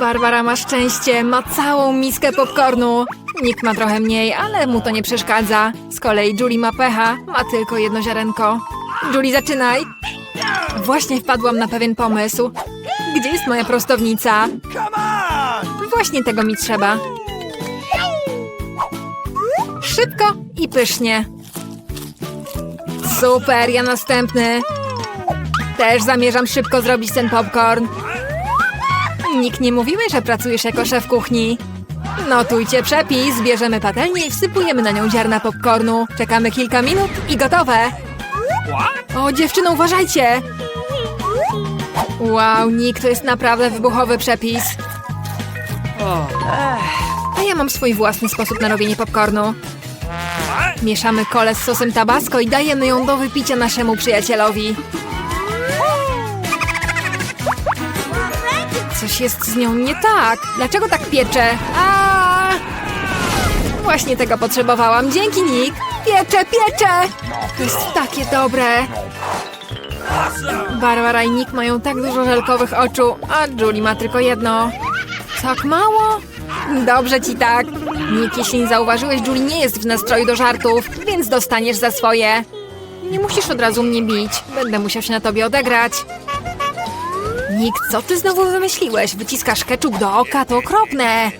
Barbara ma szczęście, ma całą miskę popcornu. Nikt ma trochę mniej, ale mu to nie przeszkadza. Z kolei Julie ma pecha, ma tylko jedno ziarenko. Julie, zaczynaj! Właśnie wpadłam na pewien pomysł. Gdzie jest moja prostownica? Właśnie tego mi trzeba. Szybko i pysznie. Super, ja następny. Też zamierzam szybko zrobić ten popcorn. Nikt nie mówiłeś, że pracujesz jako szef kuchni. Notujcie przepis, bierzemy patelnię i wsypujemy na nią ziarna popcornu. Czekamy kilka minut i gotowe. O, dziewczyno, uważajcie! Wow, Nick, to jest naprawdę wybuchowy przepis. A ja mam swój własny sposób na robienie popcornu. Mieszamy kolę z sosem tabasco i dajemy ją do wypicia naszemu przyjacielowi. Coś jest z nią nie tak. Dlaczego tak piecze? A! Właśnie tego potrzebowałam. Dzięki, Nick. Piecze, piecze! To jest takie dobre. Barbara i Nick mają tak dużo żelkowych oczu, a Julie ma tylko jedno. Tak mało? Dobrze ci tak. Nick, jeśli nie zauważyłeś, Julie nie jest w nastroju do żartów, więc dostaniesz za swoje. Nie musisz od razu mnie bić. Będę musiał się na tobie odegrać. Nick, co ty znowu wymyśliłeś? Wyciskasz keczup do oka, to okropne.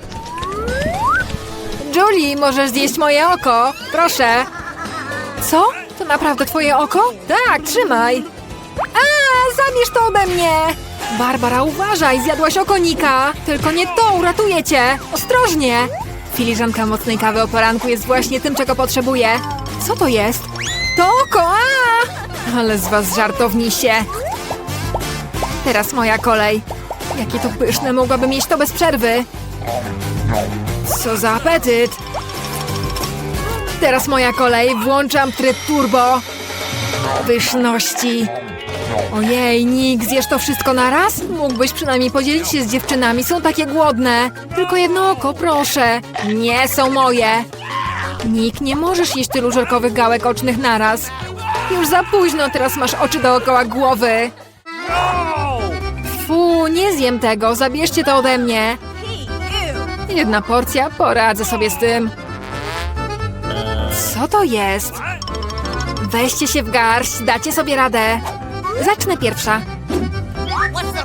Julie, możesz zjeść moje oko? Proszę. Co? To naprawdę twoje oko? Tak, trzymaj. A, zabierz to ode mnie! Barbara, uważaj, zjadłaś okonika! Tylko nie to, uratuję cię! Ostrożnie! Filiżanka mocnej kawy o poranku jest właśnie tym, czego potrzebuję. Co to jest? To oko, a! Ale z was żartownisie. Teraz moja kolej. Jakie to pyszne, mogłabym jeść to bez przerwy. Co za apetyt! Teraz moja kolej, włączam tryb turbo. Pyszności. Ojej, Nick, zjesz to wszystko naraz? Mógłbyś przynajmniej podzielić się z dziewczynami, są takie głodne. Tylko jedno oko, proszę. Nie są moje. Nick, nie możesz jeść tylu żelkowych gałek ocznych naraz. Już za późno, teraz masz oczy dookoła głowy. Nie zjem tego, zabierzcie to ode mnie. Jedna porcja, poradzę sobie z tym. Co to jest? Weźcie się w garść, dacie sobie radę. Zacznę pierwsza.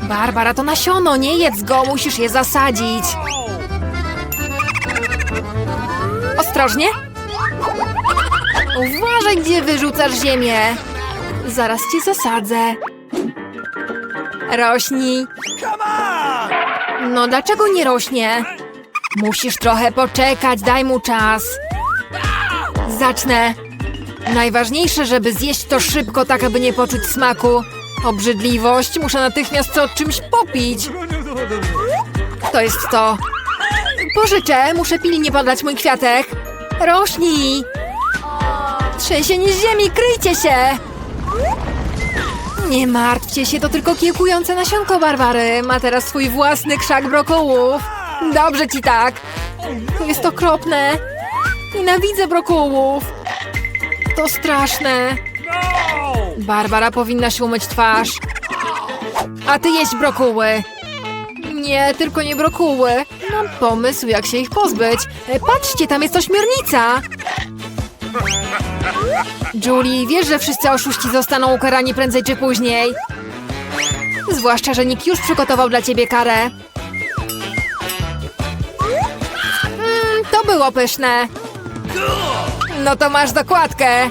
Barbara, to nasiono, nie jedz go, musisz je zasadzić. Ostrożnie. Uważaj, gdzie wyrzucasz ziemię. Zaraz cię zasadzę. Rośnij. No dlaczego nie rośnie? Musisz trochę poczekać, daj mu czas. Zacznę. Najważniejsze, żeby zjeść to szybko, tak aby nie poczuć smaku. Obrzydliwość, muszę natychmiast to czymś popić. To jest to. Pożyczę, muszę pilnie podlać mój kwiatek. Rośnij! Trzęsienie ziemi, kryjcie się! Nie martwcie się, to tylko kiełkujące nasionko Barbary. Ma teraz swój własny krzak brokułów. Dobrze ci tak. To jest okropne. Nienawidzę brokułów. To straszne. Barbara powinna się umyć twarz. A ty jeść brokuły. Nie, tylko nie brokuły. Mam pomysł, jak się ich pozbyć. E, Patrzcie, tam jest ośmiornica. Julie, wiesz, że wszyscy oszuści zostaną ukarani prędzej czy później. Zwłaszcza, że Nick już przygotował dla ciebie karę. Mm, to było pyszne. No to masz dokładkę.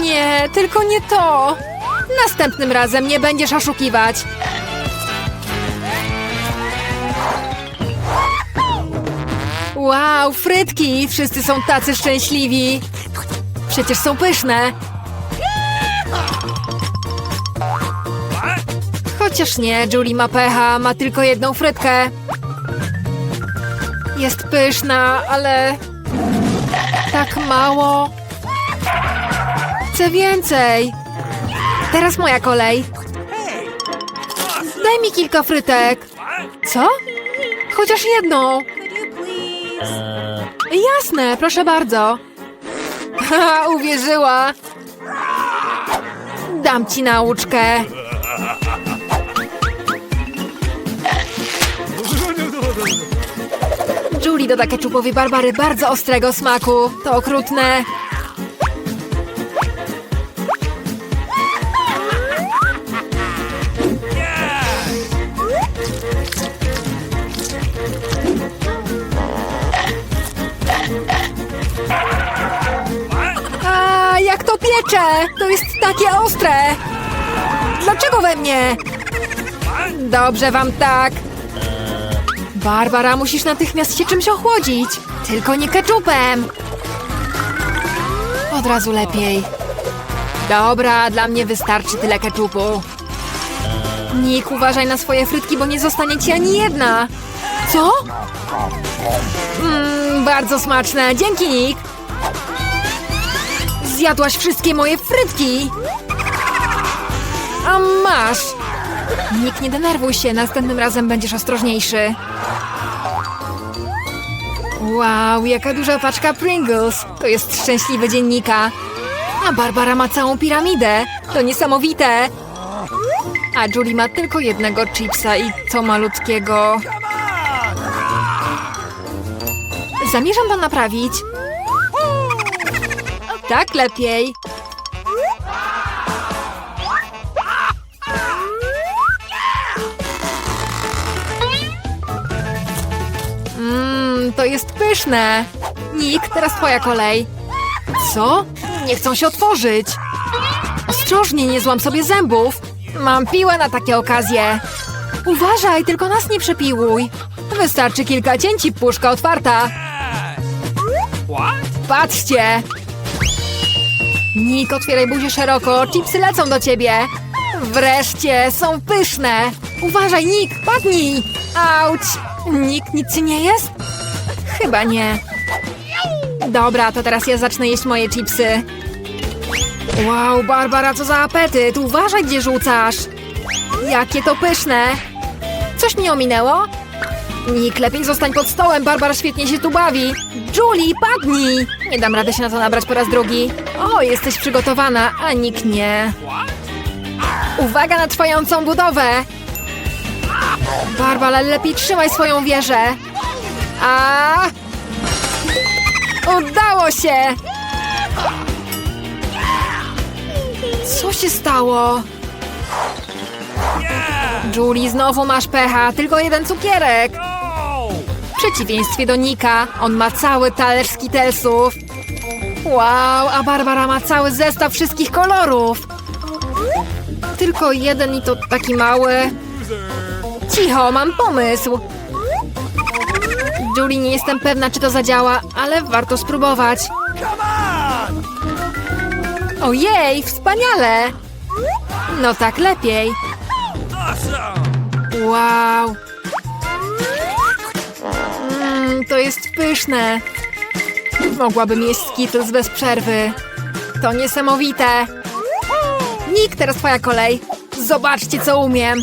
Nie, tylko nie to. Następnym razem nie będziesz oszukiwać. Wow, frytki! Wszyscy są tacy szczęśliwi. Przecież są pyszne. Chociaż nie, Julie ma pecha, ma tylko jedną frytkę. Jest pyszna, ale... Tak mało. Chcę więcej. Teraz moja kolej. Daj mi kilka frytek. Co? Chociaż jedną. Jasne, proszę bardzo. Ha, uwierzyła. Dam ci nauczkę. Julie doda keczupowi Barbary bardzo ostrego smaku. To okrutne. Piecze! To jest takie ostre! Dlaczego we mnie? Dobrze wam tak. Barbara, musisz natychmiast się czymś ochłodzić. Tylko nie keczupem. Od razu lepiej. Dobra, dla mnie wystarczy tyle keczupu. Nick, uważaj na swoje frytki, bo nie zostanie ci ani jedna. Co? Mmm, bardzo smaczne. Dzięki, Nick. Zjadłaś wszystkie moje frytki. A masz. Nick, nie denerwuj się, następnym razem będziesz ostrożniejszy. Wow, jaka duża paczka Pringles. To jest szczęśliwy dziennika. A Barbara ma całą piramidę. To niesamowite. A Julie ma tylko jednego chipsa i to malutkiego. Zamierzam to naprawić. Tak lepiej. Mmm, to jest pyszne. Nick, teraz twoja kolej. Co? Nie chcą się otworzyć. Ostrożnie, nie złam sobie zębów. Mam piłę na takie okazje. Uważaj, tylko nas nie przepiłuj. Wystarczy kilka cięci, puszka otwarta. Patrzcie! Nick, otwieraj buzię szeroko, chipsy lecą do ciebie. Wreszcie, są pyszne. Uważaj, Nick, padnij! Auć! Nick, nic ci nie jest? Chyba nie. Dobra, to teraz ja zacznę jeść moje chipsy. Wow, Barbara, co za apetyt! Uważaj, gdzie rzucasz! Jakie to pyszne! Coś mi ominęło? Nick, lepiej zostań pod stołem, Barbara świetnie się tu bawi. Julie, padnij! Nie dam rady się na to nabrać po raz drugi. O, jesteś przygotowana, a Nick nie. Uwaga na trwającą budowę! Barbara, lepiej trzymaj swoją wieżę. A! Udało się! Co się stało? Julie, znowu masz pecha, tylko jeden cukierek. W przeciwieństwie do Nika, on ma cały talerz skitelsów. Wow, a Barbara ma cały zestaw wszystkich kolorów. Tylko jeden i to taki mały. Cicho, mam pomysł. Julie, nie jestem pewna, czy to zadziała, ale warto spróbować. Ojej, wspaniale! No tak lepiej. Wow. Mmm, to jest pyszne. Mogłabym jeść Skittles bez przerwy. To niesamowite. Nick, teraz twoja kolej. Zobaczcie, co umiem.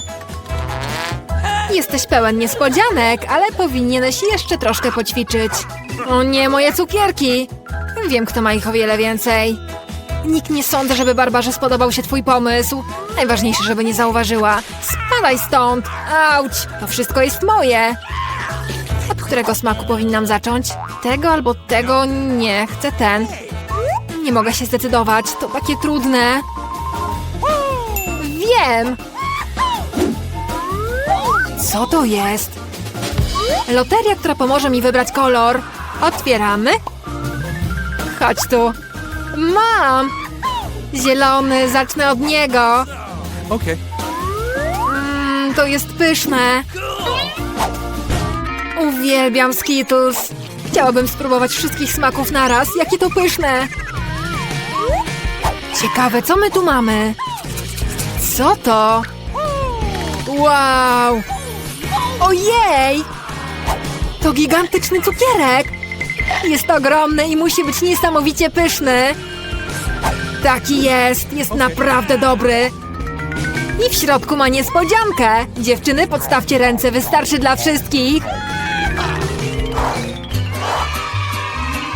Jesteś pełen niespodzianek, ale powinieneś jeszcze troszkę poćwiczyć. O nie, moje cukierki! Wiem, kto ma ich o wiele więcej. Nikt nie sądzę, żeby Barbarze spodobał się twój pomysł. Najważniejsze, żeby nie zauważyła. Spadaj stąd! Auć! To wszystko jest moje! Którego smaku powinnam zacząć? Tego albo tego? Nie, chcę ten. Nie mogę się zdecydować, to takie trudne. Wiem! Co to jest? Loteria, która pomoże mi wybrać kolor. Otwieramy. Chodź tu. Mam! Zielony, zacznę od niego. Okay. Mmm, to jest pyszne. Uwielbiam Skittles. Chciałabym spróbować wszystkich smaków naraz. Jakie to pyszne. Ciekawe, co my tu mamy? Co to? Wow! Ojej! To gigantyczny cukierek! Jest ogromny i musi być niesamowicie pyszny. Taki jest, jest naprawdę dobry. I w środku ma niespodziankę. Dziewczyny, podstawcie ręce, wystarczy dla wszystkich.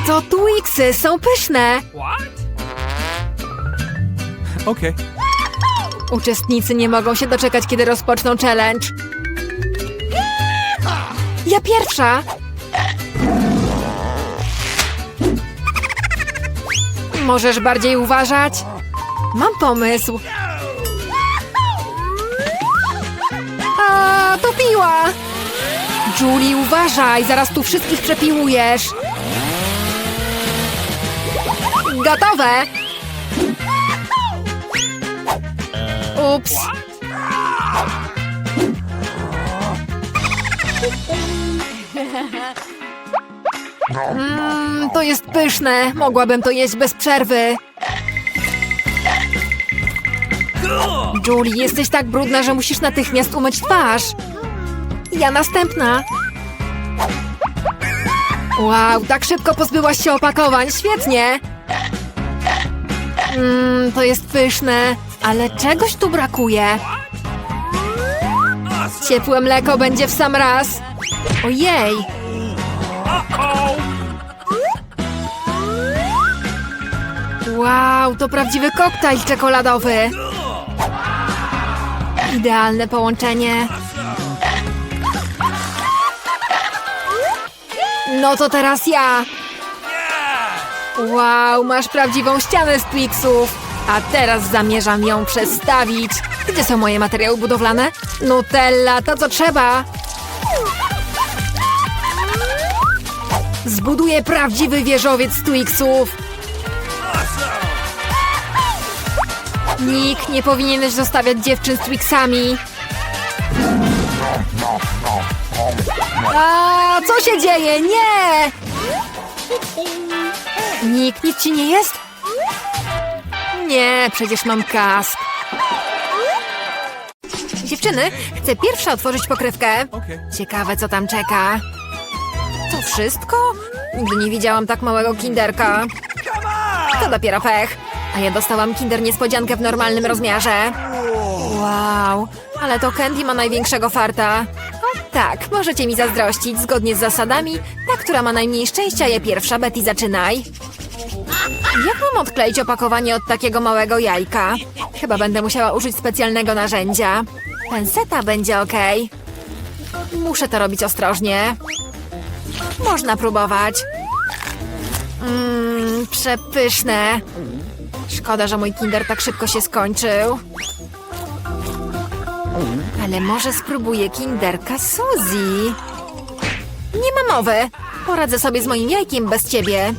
To Twixy są pyszne. Okay. Uczestnicy nie mogą się doczekać, kiedy rozpoczną challenge. Ja pierwsza. Możesz bardziej uważać? Mam pomysł. A, to piła! Julie, uważaj, zaraz tu wszystkich przepiłujesz. Gotowe! Ups. Mmm, to jest pyszne. Mogłabym to jeść bez przerwy. Julie, jesteś tak brudna, że musisz natychmiast umyć twarz. Ja następna. Wow, tak szybko pozbyłaś się opakowań. Świetnie. Mmm, to jest pyszne, ale czegoś tu brakuje. Ciepłe mleko będzie w sam raz. Ojej. Wow, to prawdziwy koktajl czekoladowy. Idealne połączenie. No to teraz ja. Wow, masz prawdziwą ścianę z Twixów. A teraz zamierzam ją przestawić. Gdzie są moje materiały budowlane? Nutella, to co trzeba. Zbuduję prawdziwy wieżowiec z Twixów. Nick, nie powinieneś zostawiać dziewczyn z Twixami. A, co się dzieje? Nie! Nick, nic ci nie jest? Nie, przecież mam kask. Dziewczyny, chcę pierwsza otworzyć pokrywkę. Ciekawe, co tam czeka. To wszystko? Nigdy nie widziałam tak małego kinderka. To dopiero pech. A ja dostałam kinder niespodziankę w normalnym rozmiarze. Wow, ale to Candy ma największego farta. O, tak, możecie mi zazdrościć. Zgodnie z zasadami, ta, która ma najmniej szczęścia, je pierwsza. Betty, zaczynaj. Jak mam odkleić opakowanie od takiego małego jajka? Chyba będę musiała użyć specjalnego narzędzia. Penseta będzie ok. Muszę to robić ostrożnie. Można próbować. Mmm, przepyszne. Szkoda, że mój kinder tak szybko się skończył. Ale może spróbuję kinderka Suzy. Nie ma mowy. Poradzę sobie z moim jajkiem bez ciebie.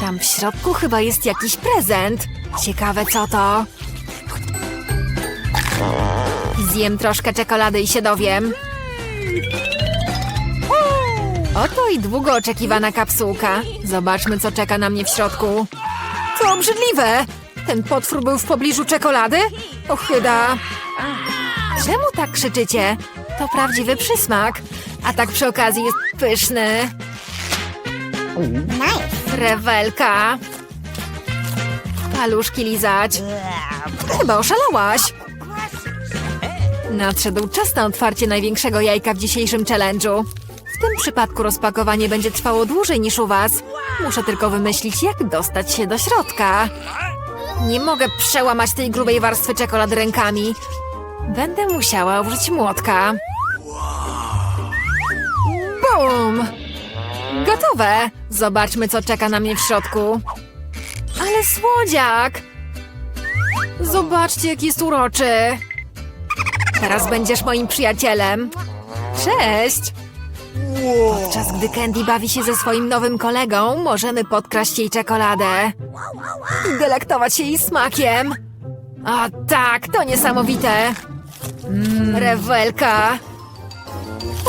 Tam w środku chyba jest jakiś prezent. Ciekawe co to. Zjem troszkę czekolady i się dowiem. Oto i długo oczekiwana kapsułka. Zobaczmy, co czeka na mnie w środku. To obrzydliwe! Ten potwór był w pobliżu czekolady? Ochyda. Czemu tak krzyczycie? To prawdziwy przysmak. A tak przy okazji jest pyszny. Rewelka. Paluszki lizać. Chyba oszalałaś. Nadszedł czas na otwarcie największego jajka w dzisiejszym challenge'u. W tym przypadku rozpakowanie będzie trwało dłużej niż u was. Muszę tylko wymyślić, jak dostać się do środka. Nie mogę przełamać tej grubej warstwy czekolady rękami. Będę musiała użyć młotka. Bum! Gotowe! Zobaczmy, co czeka na mnie w środku. Ale słodziak! Zobaczcie, jaki jest uroczy. Teraz będziesz moim przyjacielem. Cześć! Podczas gdy Candy bawi się ze swoim nowym kolegą, możemy podkraść jej czekoladę. I delektować się jej smakiem. O tak, to niesamowite. Mmm, rewelka.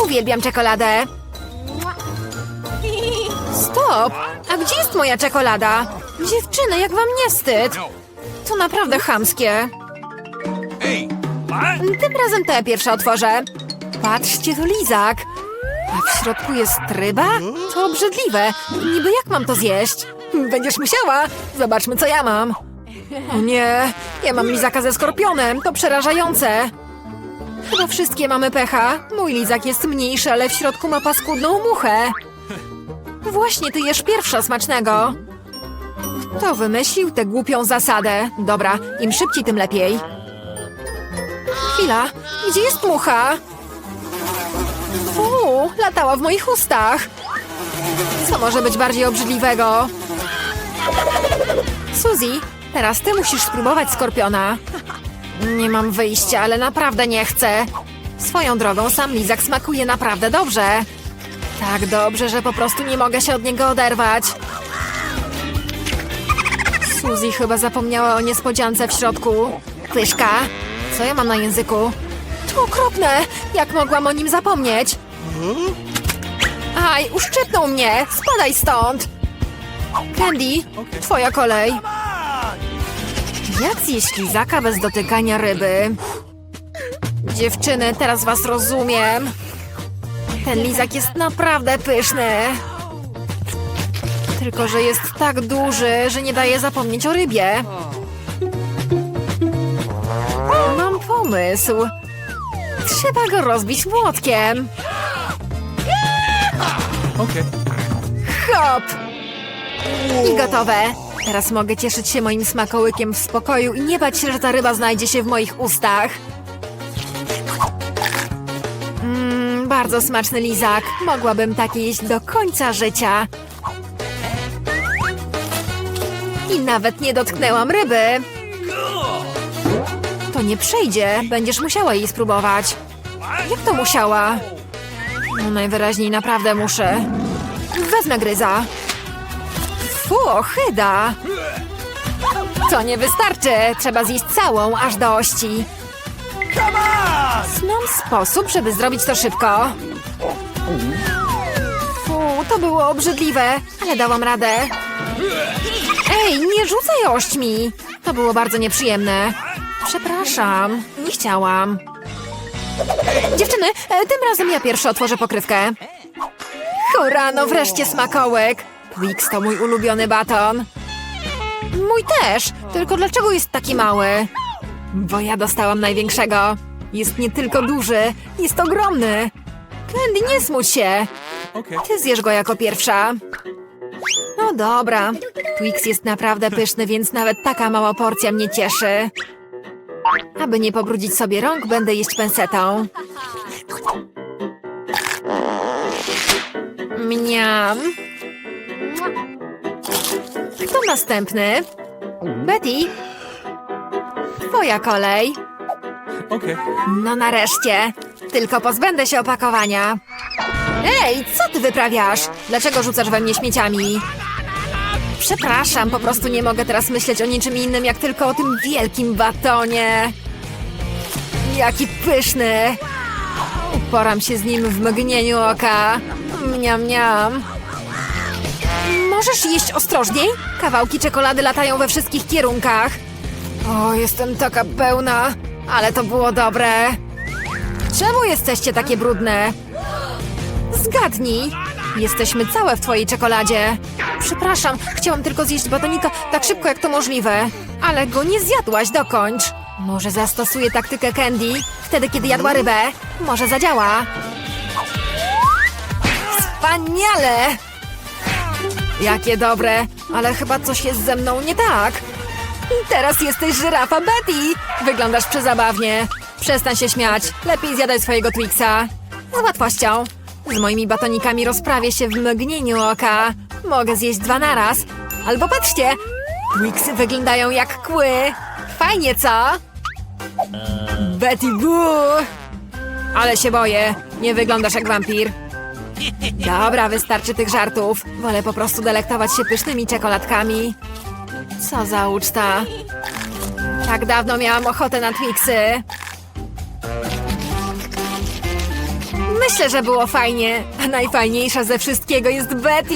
Uwielbiam czekoladę. Stop! A gdzie jest moja czekolada? Dziewczyny, jak wam nie wstyd? To naprawdę chamskie. Tym razem to ja pierwsza otworzę. Patrzcie, to lizak. A w środku jest ryba? To obrzydliwe. Niby jak mam to zjeść? Będziesz musiała. Zobaczmy, co ja mam. O nie, ja mam lizaka ze skorpionem. To przerażające. Chyba wszystkie mamy pecha. Mój lizak jest mniejszy, ale w środku ma paskudną muchę. Właśnie, ty jesz pierwsza smacznego. Kto wymyślił tę głupią zasadę? Dobra, im szybciej, tym lepiej. Chwila, gdzie jest mucha? Fu, latała w moich ustach. Co może być bardziej obrzydliwego? Suzy, teraz ty musisz spróbować skorpiona. Nie mam wyjścia, ale naprawdę nie chcę. Swoją drogą sam lizak smakuje naprawdę dobrze. Tak dobrze, że po prostu nie mogę się od niego oderwać. Suzy chyba zapomniała o niespodziance w środku. Pyszka, co ja mam na języku? To okropne! Jak mogłam o nim zapomnieć? Aj, uszczypnął mnie! Spadaj stąd! Candy, twoja kolej. Jak zjeść lizaka bez dotykania ryby? Dziewczyny, teraz was rozumiem. Ten lizak jest naprawdę pyszny. Tylko, że jest tak duży, że nie daje zapomnieć o rybie. Mam pomysł. Trzeba go rozbić młotkiem. Okay. Hop! I gotowe. Teraz mogę cieszyć się moim smakołykiem w spokoju i nie bać się, że ta ryba znajdzie się w moich ustach. Bardzo smaczny lizak. Mogłabym taki jeść do końca życia. I nawet nie dotknęłam ryby. To nie przejdzie. Będziesz musiała jej spróbować. Jak to musiała? No najwyraźniej naprawdę muszę. Wezmę gryza. Fu, ochyda. To nie wystarczy. Trzeba zjeść całą, aż do ości. Znam sposób, żeby zrobić to szybko. Fu, to było obrzydliwe, ale dałam radę. Ej, nie rzucaj ośćmi. To było bardzo nieprzyjemne. Przepraszam, nie chciałam. Dziewczyny, e, tym razem ja pierwszy otworzę pokrywkę. Hurra, wreszcie smakołek. Twix to mój ulubiony baton. Mój też, tylko dlaczego jest taki mały? Bo ja dostałam największego. Jest nie tylko duży, jest ogromny. Candy, nie smuć się. Ty zjesz go jako pierwsza. No dobra. Twix jest naprawdę pyszny, więc nawet taka mała porcja mnie cieszy. Aby nie pobrudzić sobie rąk, będę jeść pensetą. Mniam. Kto następny? Betty? Twoja kolej. Okay. No nareszcie. Tylko pozbędę się opakowania. Ej, co ty wyprawiasz? Dlaczego rzucasz we mnie śmieciami? Przepraszam, po prostu nie mogę teraz myśleć o niczym innym, jak tylko o tym wielkim batonie. Jaki pyszny! Uporam się z nim w mgnieniu oka. Mniam, mniam. Możesz jeść ostrożniej? Kawałki czekolady latają we wszystkich kierunkach. O, jestem taka pełna, ale to było dobre. Czemu jesteście takie brudne? Zgadnij. Jesteśmy całe w twojej czekoladzie. Przepraszam, chciałam tylko zjeść batonika tak szybko jak to możliwe. Ale go nie zjadłaś, dokończ. Może zastosuję taktykę Candy, wtedy kiedy jadła rybę. Może zadziała. Wspaniale! Jakie dobre, ale chyba coś jest ze mną nie tak. Teraz jesteś żyrafa Betty! Wyglądasz przezabawnie. Przestań się śmiać. Lepiej zjadaj swojego Twixa. Z łatwością. Z moimi batonikami rozprawię się w mgnieniu oka. Mogę zjeść dwa naraz. Albo patrzcie! Twixy wyglądają jak kły. Fajnie, co? Betty Boo! Ale się boję. Nie wyglądasz jak wampir. Dobra, wystarczy tych żartów. Wolę po prostu delektować się pysznymi czekoladkami. Co za uczta. Tak dawno miałam ochotę na Twixy. Myślę, że było fajnie, a najfajniejsza ze wszystkiego jest Betty.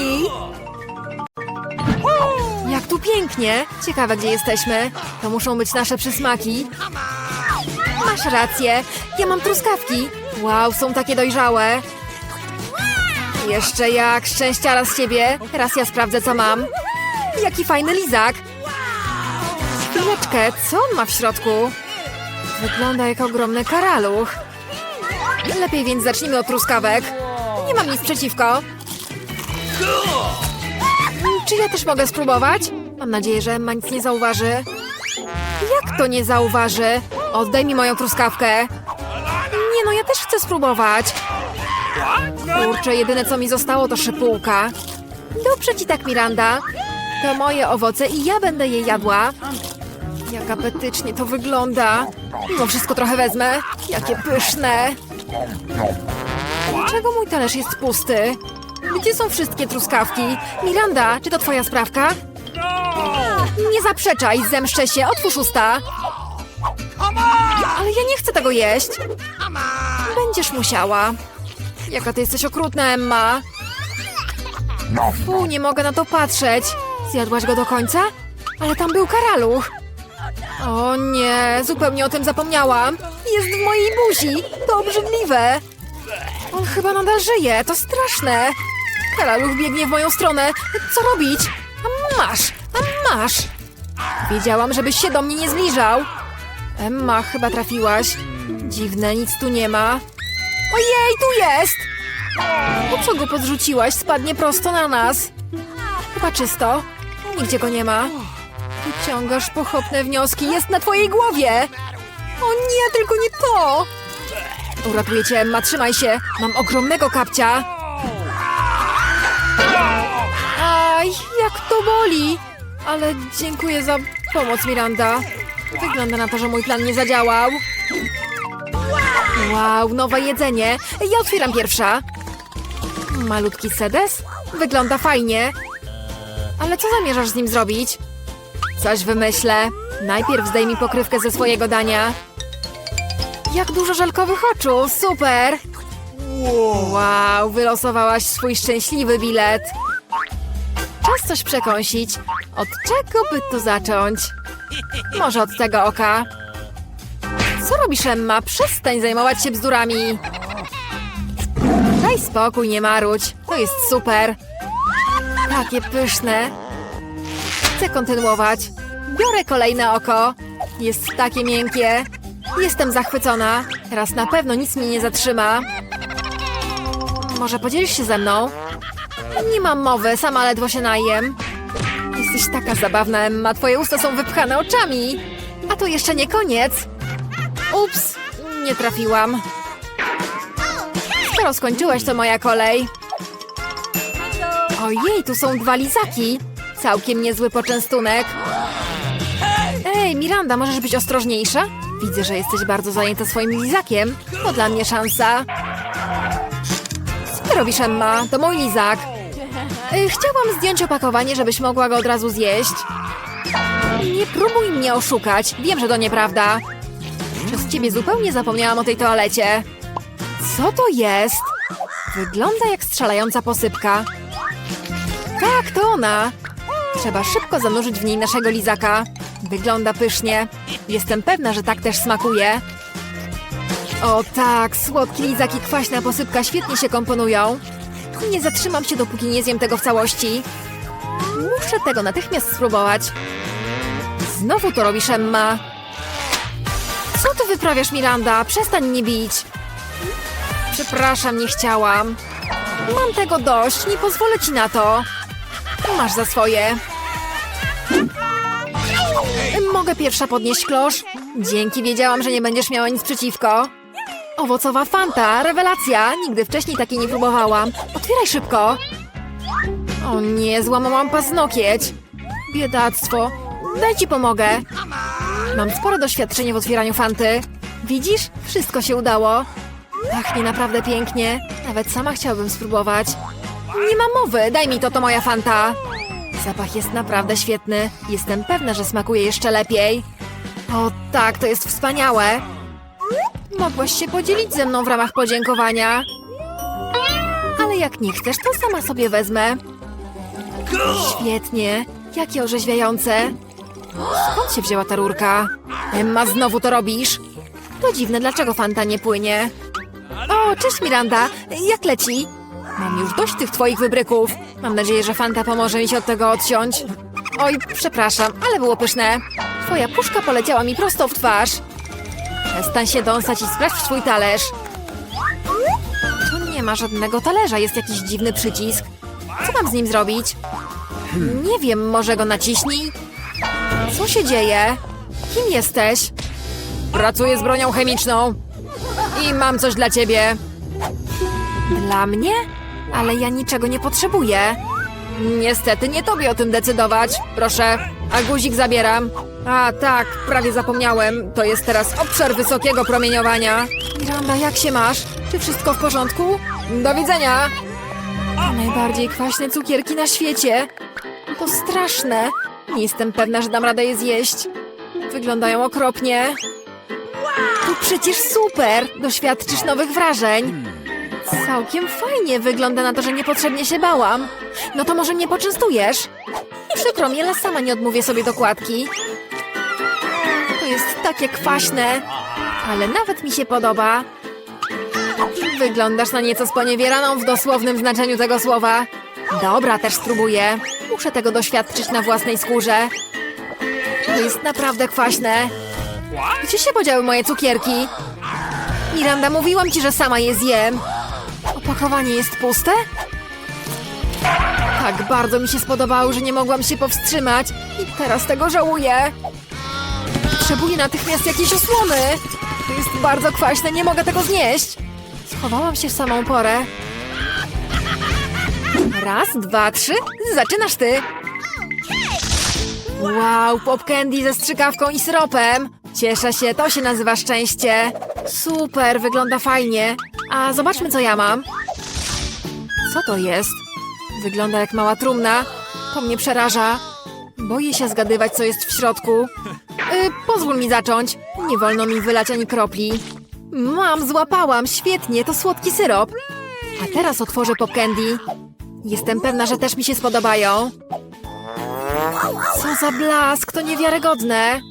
Jak tu pięknie. Ciekawe, gdzie jesteśmy. To muszą być nasze przysmaki. Masz rację. Ja mam truskawki. Wow, są takie dojrzałe. Jeszcze jak. Szczęściara z ciebie. Teraz ja sprawdzę, co mam. Jaki fajny lizak. Chwileczkę, co on ma w środku? Wygląda jak ogromny karaluch. Lepiej więc zacznijmy od truskawek. Nie mam nic przeciwko. Czy ja też mogę spróbować? Mam nadzieję, że Emma nic nie zauważy. Jak to nie zauważy? Oddaj mi moją truskawkę. Nie no, ja też chcę spróbować. Kurczę, jedyne co mi zostało to szypułka. Dobrze ci tak, Miranda. To moje owoce i ja będę je jadła. Jak apetycznie to wygląda. Mimo wszystko trochę wezmę. Jakie pyszne. Dlaczego mój talerz jest pusty? Gdzie są wszystkie truskawki? Miranda, czy to twoja sprawka? Nie zaprzeczaj, zemszczę się, otwórz usta. Ale ja nie chcę tego jeść. Będziesz musiała. Jaka ty jesteś okrutna, Emma. Fu, nie mogę na to patrzeć. Zjadłaś go do końca? Ale tam był karaluch. O nie, zupełnie o tym zapomniałam. Jest w mojej buzi. To obrzydliwe. On chyba nadal żyje, to straszne. Karaluch biegnie w moją stronę. Co robić? Masz, masz. Wiedziałam, żebyś się do mnie nie zbliżał. Emma, chyba trafiłaś. Dziwne, nic tu nie ma. Ojej, tu jest! Po co go podrzuciłaś? Spadnie prosto na nas. Chyba czysto. Nigdzie go nie ma. Wyciągasz pochopne wnioski. Jest na twojej głowie! O nie, tylko nie to! Uratuję cię, Emma, trzymaj się. Mam ogromnego kapcia. Aj, jak to boli! Ale dziękuję za pomoc, Miranda. Wygląda na to, że mój plan nie zadziałał. Wow, nowe jedzenie. Ja otwieram pierwsza. Malutki sedes? Wygląda fajnie. Ale co zamierzasz z nim zrobić? Coś wymyślę. Najpierw zdejmij pokrywkę ze swojego dania. Jak dużo żelkowych oczu, super! Wow, wylosowałaś swój szczęśliwy bilet. Czas coś przekąsić. Od czego by tu zacząć? Może od tego oka. Co robisz, Emma? Przestań zajmować się bzdurami. Daj spokój, nie marudź. To jest super. Takie pyszne. Chcę kontynuować. Biorę kolejne oko. Jest takie miękkie. Jestem zachwycona. Teraz na pewno nic mnie nie zatrzyma. Może podzielisz się ze mną? Nie mam mowy, sama ledwo się najem. Jesteś taka zabawna, Emma. Twoje usta są wypchane oczami. A to jeszcze nie koniec. Ups, nie trafiłam. Skoro skończyłeś, to moja kolej. Ojej, tu są dwa lizaki. Całkiem niezły poczęstunek. Ej, Miranda, możesz być ostrożniejsza? Widzę, że jesteś bardzo zajęta swoim lizakiem. To dla mnie szansa. Co robisz, Emma? To mój lizak. Y, Chciałam zdjąć opakowanie, żebyś mogła go od razu zjeść. Nie próbuj mnie oszukać. Wiem, że to nieprawda. Przez ciebie zupełnie zapomniałam o tej toalecie. Co to jest? Wygląda jak strzelająca posypka. Tak, to ona. Trzeba szybko zanurzyć w niej naszego lizaka. Wygląda pysznie. Jestem pewna, że tak też smakuje. O tak, słodki lizak i kwaśna posypka świetnie się komponują. Nie zatrzymam się, dopóki nie zjem tego w całości. Muszę tego natychmiast spróbować. Znowu to robisz, Emma. Co ty wyprawiasz, Miranda? Przestań mnie bić. Przepraszam, nie chciałam. Mam tego dość, nie pozwolę ci na to. Masz za swoje. Mogę pierwsza podnieść klosz? Dzięki, wiedziałam, że nie będziesz miała nic przeciwko. Owocowa fanta, rewelacja! Nigdy wcześniej takiej nie próbowałam. Otwieraj szybko! O nie, złamałam paznokieć. Biedactwo. Daj ci pomogę. Mam spore doświadczenie w otwieraniu fanty. Widzisz? Wszystko się udało. Pachnie naprawdę pięknie. Nawet sama chciałabym spróbować. Nie ma mowy, daj mi to, to moja fanta. Zapach jest naprawdę świetny. Jestem pewna, że smakuje jeszcze lepiej. O tak, to jest wspaniałe. Mogłaś się podzielić ze mną w ramach podziękowania. Ale jak nie chcesz, to sama sobie wezmę. Świetnie. Jakie orzeźwiające. Skąd się wzięła ta rurka? Emma, znowu to robisz? To dziwne, dlaczego Fanta nie płynie? O, cześć Miranda. Jak leci? Mam już dość tych twoich wybryków. Mam nadzieję, że Fanta pomoże mi się od tego odciąć. Oj, przepraszam, ale było pyszne. Twoja puszka poleciała mi prosto w twarz. Przestań się dąsać i sprawdź swój talerz. Tu nie ma żadnego talerza, jest jakiś dziwny przycisk. Co mam z nim zrobić? Nie wiem, może go naciśnij? Co się dzieje? Kim jesteś? Pracuję z bronią chemiczną. I mam coś dla ciebie. Dla mnie? Ale ja niczego nie potrzebuję. Niestety nie tobie o tym decydować. Proszę, a guzik zabieram. A tak, prawie zapomniałem. To jest teraz obszar wysokiego promieniowania. Miranda, jak się masz? Czy wszystko w porządku? Do widzenia! Najbardziej kwaśne cukierki na świecie. To straszne. Nie jestem pewna, że dam radę je zjeść. Wyglądają okropnie. To przecież super! Doświadczysz nowych wrażeń. Całkiem fajnie. Wygląda na to, że niepotrzebnie się bałam. No to może mnie poczęstujesz? Przykro mi, ale sama nie odmówię sobie dokładki. To jest takie kwaśne, ale nawet mi się podoba. Wyglądasz na nieco sponiewieraną w dosłownym znaczeniu tego słowa. Dobra, też spróbuję. Muszę tego doświadczyć na własnej skórze. To jest naprawdę kwaśne. Gdzie się podziały moje cukierki? Miranda, mówiłam ci, że sama je zjem. Opakowanie jest puste? Tak bardzo mi się spodobało, że nie mogłam się powstrzymać i teraz tego żałuję. Potrzebuję natychmiast jakiejś osłony. To jest bardzo kwaśne, nie mogę tego znieść. Schowałam się w samą porę. Raz, dwa, trzy. Zaczynasz ty. Wow, pop candy ze strzykawką i syropem. Cieszę się, to się nazywa szczęście. Super, wygląda fajnie. A zobaczmy, co ja mam. Co to jest? Wygląda jak mała trumna. To mnie przeraża. Boję się zgadywać, co jest w środku. Y, pozwól mi zacząć. Nie wolno mi wylać ani kropli. Mam, złapałam. Świetnie, to słodki syrop. A teraz otworzę pop candy. Jestem pewna, że też mi się spodobają. Co za blask, to niewiarygodne.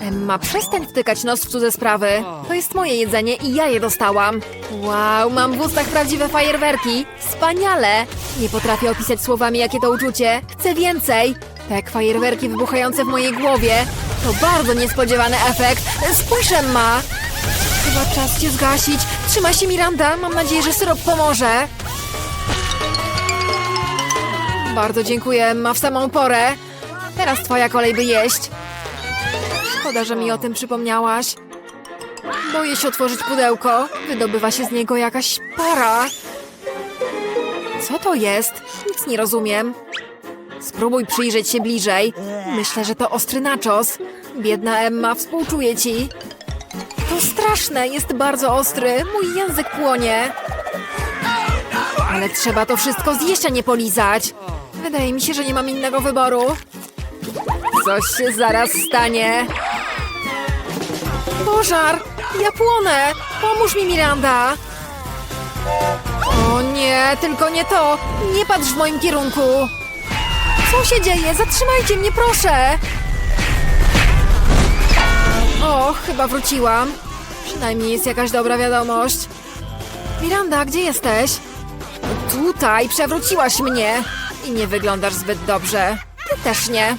Emma, przestań wtykać nos w cudze sprawy. To jest moje jedzenie i ja je dostałam. Wow, mam w ustach prawdziwe fajerwerki. Wspaniale! Nie potrafię opisać słowami, jakie to uczucie. Chcę więcej. Tak, fajerwerki wybuchające w mojej głowie. To bardzo niespodziewany efekt. Spójrz, Emma. Chyba czas cię zgasić. Trzymaj się, Miranda. Mam nadzieję, że syrop pomoże. Bardzo dziękuję, Emma, w samą porę. Teraz twoja kolej, by jeść. Szkoda, że mi o tym przypomniałaś. Boję się otworzyć pudełko. Wydobywa się z niego jakaś para. Co to jest? Nic nie rozumiem. Spróbuj przyjrzeć się bliżej. Myślę, że to ostry nachos. Biedna Emma, współczuję ci. To straszne, jest bardzo ostry. Mój język płonie. Ale trzeba to wszystko zjeść, a nie polizać. Wydaje mi się, że nie mam innego wyboru. Coś się zaraz stanie. Pożar! Ja płonę! Pomóż mi, Miranda! O nie, tylko nie to! Nie patrz w moim kierunku! Co się dzieje? Zatrzymajcie mnie, proszę! O, chyba wróciłam. Przynajmniej jest jakaś dobra wiadomość. Miranda, gdzie jesteś? Tutaj, przewróciłaś mnie. I nie wyglądasz zbyt dobrze. Ty też nie.